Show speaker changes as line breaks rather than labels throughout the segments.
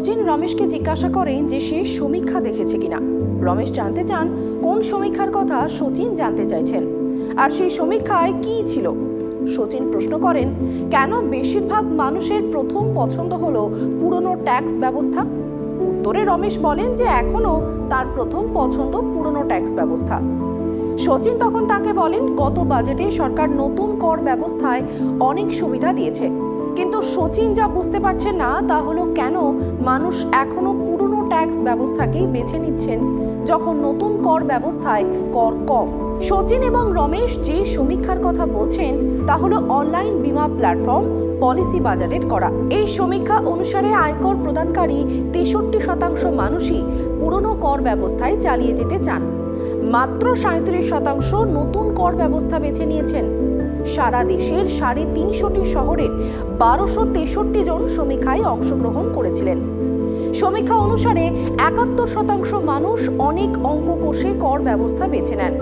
সচিন রমেশকে জিজ্ঞাসা করেন যে সে সমীক্ষা দেখেছে কিনা। রমেশ জানতে চান কোন সমীক্ষার কথা সচিন জানতে চাইছেন আর সেই সমীক্ষায় কী ছিল। সচিন প্রশ্ন করেন, কেন বেশিরভাগ মানুষের প্রথম পছন্দ হলো পুরনো ট্যাক্স ব্যবস্থা? উত্তরে রমেশ বলেন যে এখনও তার প্রথম পছন্দ পুরনো ট্যাক্স ব্যবস্থা। সচিন তখন তাকে বলেন, গত বাজেটে সরকার নতুন কর ব্যবস্থায় অনেক সুবিধা দিয়েছে। কিন্তু সচিন যা বুঝতে পারছেন না, তা হলো কেন মানুষ এখনও পুরনো ট্যাক্স ব্যবস্থাকেই বেছে নিচ্ছেন, যখন নতুন কর ব্যবস্থায় কর কম। সচিন এবং রমেশ যে সমীক্ষার কথা বলছেন, তা হলো অনলাইন বিমা প্ল্যাটফর্ম পলিসি বাজারের করা। এই সমীক্ষা অনুসারে আয়কর প্রদানকারী তেষট্টি শতাংশ মানুষই পুরনো কর ব্যবস্থায় চালিয়ে যেতে চান। মাত্র সাঁত্রিশ শতাংশ নতুন কর ব্যবস্থা বেছে নিয়েছেন। সারা দেশের সাড়ে তিনশোটি শহরের বারোশো তেষট্টি জন সমীক্ষায় অংশগ্রহণ করেছিলেন। সমীক্ষা অনুসারে একাত্তর শতাংশ মানুষ অনেক অঙ্ক কোষে কর ব্যবস্থা বেছে নেন।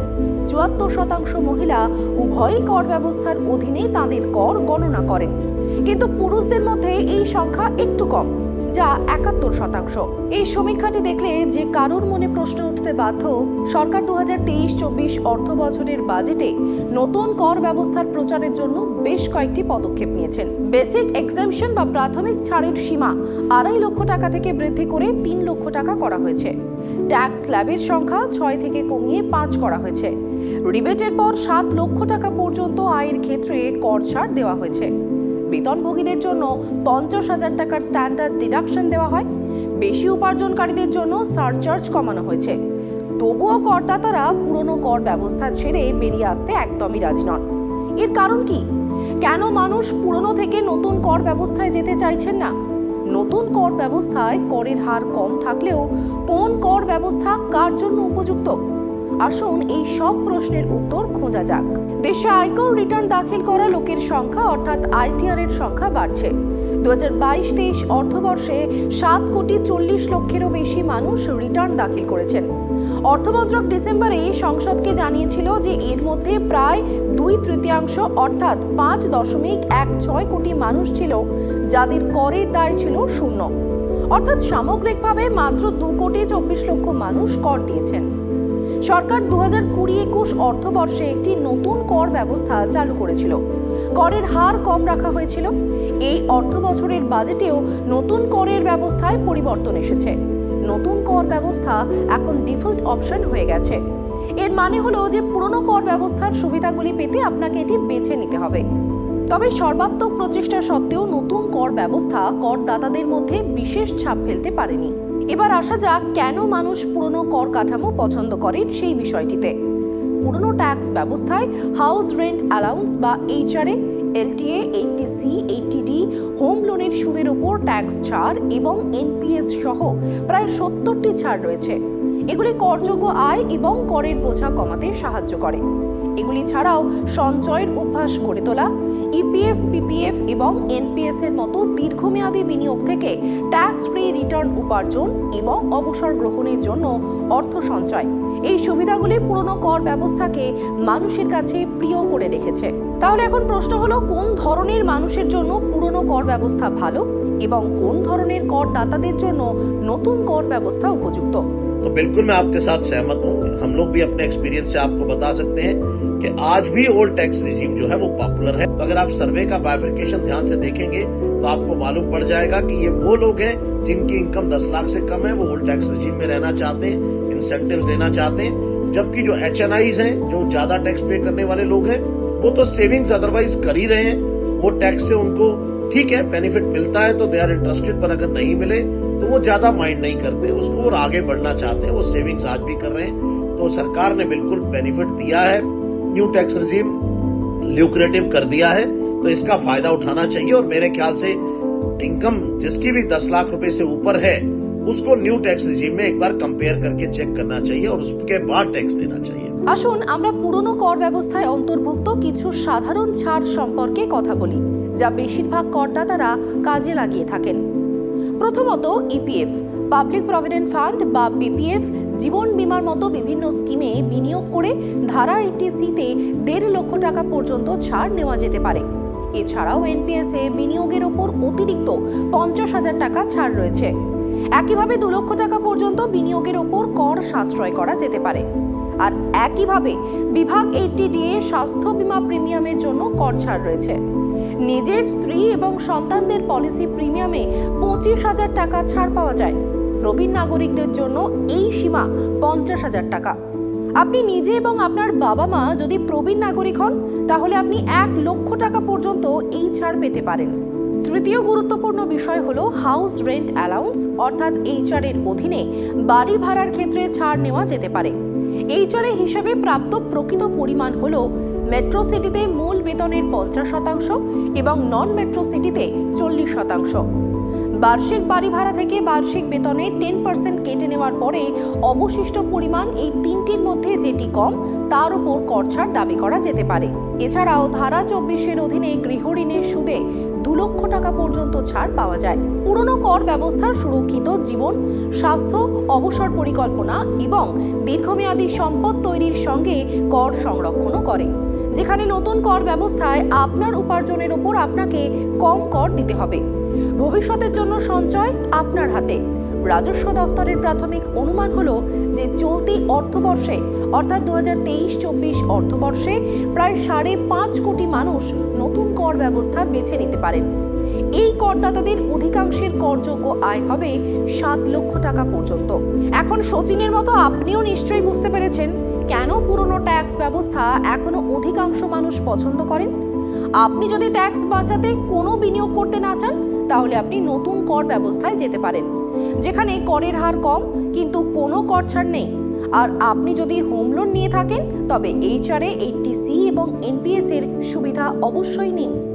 চুয়াত্তর শতাংশ মহিলা উভয়ই কর ব্যবস্থার অধীনে তাদের কর গণনা করেন। কিন্তু পুরুষদের মধ্যে এই সংখ্যা একটু কম, যা একাত্তর শতাংশ। এই সমীক্ষাটি দেখলে যে কারোর মনে প্রশ্ন উঠতে বাধ্য, সরকার দু হাজার তেইশ চব্বিশ অর্থ বছরের বাজেটে নতুন কর ব্যবস্থার প্রচারের জন্য বেশ কয়েকটি পদক্ষেপ নিয়েছেন। বেসিক এক্সামশন বা প্রাথমিক ছাড়ের সীমা আড়াই লক্ষ টাকা থেকে বৃদ্ধি করে তিন লক্ষ টাকা করা হয়েছে। ট্যাক্স স্ল্যাবের সংখ্যা ছয় থেকে কমিয়ে পাঁচ করা হয়েছে। রিবেটের পর সাত লক্ষ টাকা পর্যন্ত আয়ের ক্ষেত্রে কর ছাড় দেওয়া হয়েছে। বেতনভোগীদের জন্য পঞ্চাশ হাজার টাকার স্ট্যান্ডার্ড ডিডাকশন দেওয়া হয়। বেশি উপার্জনকারীদের জন্য সারচার্জ কমানো হয়েছে। তবুও করদাতারা পুরনো কর ব্যবস্থা ছেড়ে বেরিয়ে আসতে একদমই রাজি নন। এর কারণ কি? কেন মানুষ পুরনো থেকে নতুন কর ব্যবস্থায় যেতে চাইছেন না? নতুন কর ব্যবস্থায় করের হার কম থাকলেও কোন কর ব্যবস্থা কার জন্য উপযুক্ত? আসুন এই সব প্রশ্নের উত্তর খোঁজা যাক। দেশে আয়কর রিটার্ন দাখিল করা লোকের সংখ্যা অর্থাৎ আইটিআর এর সংখ্যা বাড়ছে। দু হাজার বাইশ তেইশ অর্থবর্ষে সাত কোটি চল্লিশ লক্ষেরও বেশি মানুষ রিটার্ন দাখিল করেছেন। অর্থমন্ত্রক ডিসেম্বরে সংসদকে জানিয়েছিল যে এর মধ্যে প্রায় দুই তৃতীয়াংশ অর্থাৎ পাঁচ দশমিক এক ছয় কোটি মানুষ ছিল, যাদের করের দায় ছিল শূন্য। অর্থাৎ সামগ্রিকভাবে মাত্র দু কোটি চব্বিশ লক্ষ মানুষ কর দিয়েছেন। সরকার দু হাজার কুড়ি একুশ অর্থবর্ষে একটি নতুন কর ব্যবস্থা চালু করেছিল। করের হার কম রাখা হয়েছিল। এই অর্থ বছরের বাজেটেও নতুন করের ব্যবস্থায় পরিবর্তন এসেছে। নতুন কর ব্যবস্থা এখন ডিফল্ট অপশন হয়ে গেছে। এর মানে হলো যে পুরনো কর ব্যবস্থার সুবিধাগুলি পেতে আপনাকে এটি বেছে নিতে হবে। তবে সর্বাত্মক প্রচেষ্টা সত্ত্বেও নতুন কর ব্যবস্থা করদাতাদের মধ্যে বিশেষ ছাপ ফেলতে পারেনি। এবার আসা যাক কেন মানুষ পুরনো কর কাঠামো পছন্দ করে সেই বিষয়টিতে। পুরনো ট্যাক্স ব্যবস্থায় হাউস রেন্ট অ্যালাউন্স বা HRA, LTA eighty C eighty D home লোনের সুদের উপর ট্যাক্স ছাড় এবং এনপিএস সহ প্রায় সত্তরটি ছাড় রয়েছে। এগুলি করযোগ্য আয় এবং করের বোঝা কমাতে সাহায্য করে। এগুলি ছাড়াও সঞ্চয়ের অভ্যাস গড়ে তোলা ইপিএফ পিপিএফ এবং এনপিএস এর মতো দীর্ঘমেয়াদী বিনিয়োগ থেকে ট্যাক্স ফ্রি রিটার্ন উপার্জন এবং অবসর গ্রহণের জন্য অর্থ সঞ্চয়। এই সুবিধাগুলি পুরনো কর ব্যবস্থাকে মানুষের কাছে প্রিয় করে রেখেছে। তাহলে এখন প্রশ্ন হলো, কোন ধরনের মানুষের জন্য পুরনো কর ব্যবস্থা ভালো? এবং কোন ধরনের করদাতাদের জন্য নতুন কর ব্যবস্থা উপযুক্ত
तो बिल्कुल मैं आपके साथ सहमत हूँ हम लोग भी अपने एक्सपीरियंस से आपको बता सकते हैं कि आज भी ओल्ड टैक्स रिजीम जो है वो पॉपुलर है तो अगर आप सर्वे का बाइफिकेशन ध्यान से देखेंगे तो आपको मालूम पड़ जाएगा कि ये वो लोग हैं जिनकी इनकम 10 लाख से कम है वो ओल्ड टैक्स रिजीम में रहना चाहते हैं इंसेंटिव लेना चाहते हैं जबकि जो एच हैं जो ज्यादा टैक्स पे करने वाले लोग हैं वो तो सेविंग्स अदरवाइज कर ही रहे हैं वो टैक्स से उनको ठीक है बेनिफिट मिलता है तो दे आर इंटरेस्टेड पर अगर नहीं मिले तो वो ज्यादा माइंड नहीं करते उसको वो आगे बढ़ना चाहते हैं वो सेविंग्स आज भी कर रहे हैं तो सरकार ने बिल्कुल बेनिफिट दिया है न्यू टैक्स रिजीम ल्यूक्रेटिव कर दिया है तो इसका फायदा उठाना चाहिए और मेरे ख्याल से इनकम जिसकी भी दस लाख रुपए से ऊपर है उसको न्यू टैक्स रिजीम में एक बार कंपेयर करके चेक करना चाहिए और उसके बाद टैक्स देना चाहिए
আসুন আমরা পুরনো কর ব্যবস্থায় অন্তর্ভুক্ত কিছু সাধারণ ছাড় সম্পর্কে কথা বলি যা বেশিরভাগ করদাতারা কাজে লাগিয়ে থাকেন। প্রথমত ইপিএফ পাবলিক প্রভিডেন্ট ফান্ড বা বিপিএফ জীবন বিমার মতো বিভিন্ন স্কিমে বিনিয়োগ করে ধারা এইটি সিতে দেড় লক্ষ টাকা পর্যন্ত ছাড় নেওয়া যেতে পারে। এছাড়াও এনপিএস এ বিনিয়োগের ওপর অতিরিক্ত পঞ্চাশ হাজার টাকা ছাড় রয়েছে। একইভাবে দু লক্ষ টাকা পর্যন্ত বিনিয়োগের ওপর কর সাশ্রয় করা যেতে পারে। আর একইভাবে বিভাগ এইটটি ডিএ স্বাস্থ্য বিমা প্রিমিয়ামের জন্য কর ছাড় রয়েছে। নিজের স্ত্রী এবং সন্তানদের পলিসি প্রিমিয়ামে পঁচিশ হাজার টাকা ছাড় পাওয়া যায়। প্রবীণ নাগরিকদের জন্য এই সীমা পঞ্চাশ হাজার টাকা। আপনি নিজে এবং আপনার বাবা মা যদি প্রবীণ নাগরিক হন, তাহলে আপনি এক লক্ষ টাকা পর্যন্ত এই ছাড় পেতে পারেন। তৃতীয় গুরুত্বপূর্ণ বিষয় হলো হাউস রেন্ট অ্যালাউন্স, অর্থাৎ এইচআর এর অধীনে বাড়ি ভাড়ার ক্ষেত্রে ছাড় নেওয়া যেতে পারে। এইচআর হিসেবে হিসাবে প্রাপ্ত প্রকৃত পরিমাণ হল মেট্রো সিটিতে মূল বেতনের পঞ্চাশ শতাংশ এবং নন মেট্রো সিটিতে চল্লিশ শতাংশ। বার্ষিক বাড়ি ভাড়া থেকে বার্ষিক বেতনে টেন পার্সেন্ট কেটে নেওয়ার পরে অবশিষ্ট পরিমাণ এই তিনটির মধ্যে যেটি কম তার উপর কর ছাড় দাবি করা যেতে পারে। এছাড়াও ধারা চব্বিশের অধীনে গৃহঋণের সুদে দু লক্ষ টাকা পর্যন্ত ছাড় পাওয়া যায়। পুরনো কর ব্যবস্থার সুরক্ষিত জীবন, স্বাস্থ্য, অবসর পরিকল্পনা এবং দীর্ঘমেয়াদী সম্পদ তৈরির সঙ্গে কর সংরক্ষণও করে। যেখানে নতুন কর ব্যবস্থায় আপনার উপার্জনের ওপর আপনাকে কম কর দিতে হবে। ভবিষ্যতের জন্য সঞ্চয় আপনার হাতে। রাজস্ব দফতরের প্রাথমিক অনুমান হলো যে চলতি অর্থবর্ষে, অর্থাৎ দু হাজার তেইশ চব্বিশ অর্থবর্ষে প্রায় সাড়ে পাঁচ কোটি মানুষ নতুন কর ব্যবস্থা বেছে নিতে পারেন। এই করদাতাদের অধিকাংশের করযোগ্য আয় হবে সাত লক্ষ টাকা পর্যন্ত। এখন সচিনের মতো আপনিও নিশ্চয়ই বুঝতে পেরেছেন কেন পুরনো ট্যাক্স ব্যবস্থা এখনও অধিকাংশ মানুষ পছন্দ করেন। আপনি যদি ট্যাক্স বাঁচাতে কোনো বিনিয়োগ করতে না চান, তাহলে আপনি নতুন কর ব্যবস্থায় যেতে পারেন। যেখানে করের হার কম, কিন্তু কোনো কর ছাড় নেই। আর আপনি যদি হোম লোন নিয়ে থাকেন, তবে এইচআরএ এইটটি সি এবং এনপিএস এর সুবিধা অবশ্যই নিন।